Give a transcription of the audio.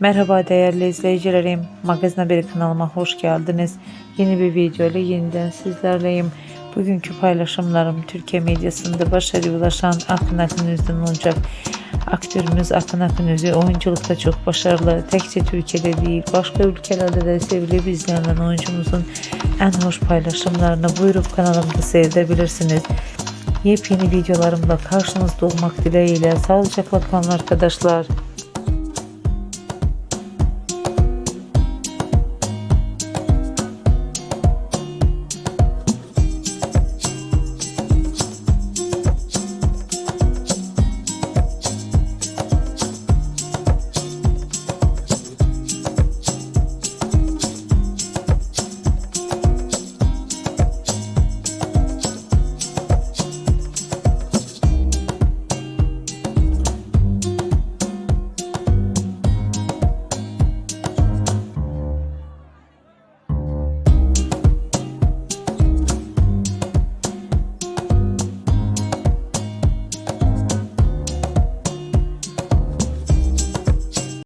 Merhaba değerli izleyicilerim. Magazin Haberi kanalıma hoş geldiniz. Yeni bir video ile yeniden sizlerleyim. Bugünkü paylaşımlarım Türkiye medyasında başarıya ulaşan Akın Akınöz'den olacak. Aktörümüz Akın Akınöz'ü oyunculukta çok başarılı. Tekçe Türkiye'de değil, başka ülkelerde de sevilip izlenen oyuncumuzun en hoş paylaşımlarını buyurup kanalımda seyredebilirsiniz. Yepyeni videolarımla karşınızda olmak dileğiyle sağlıcakla kalın arkadaşlar.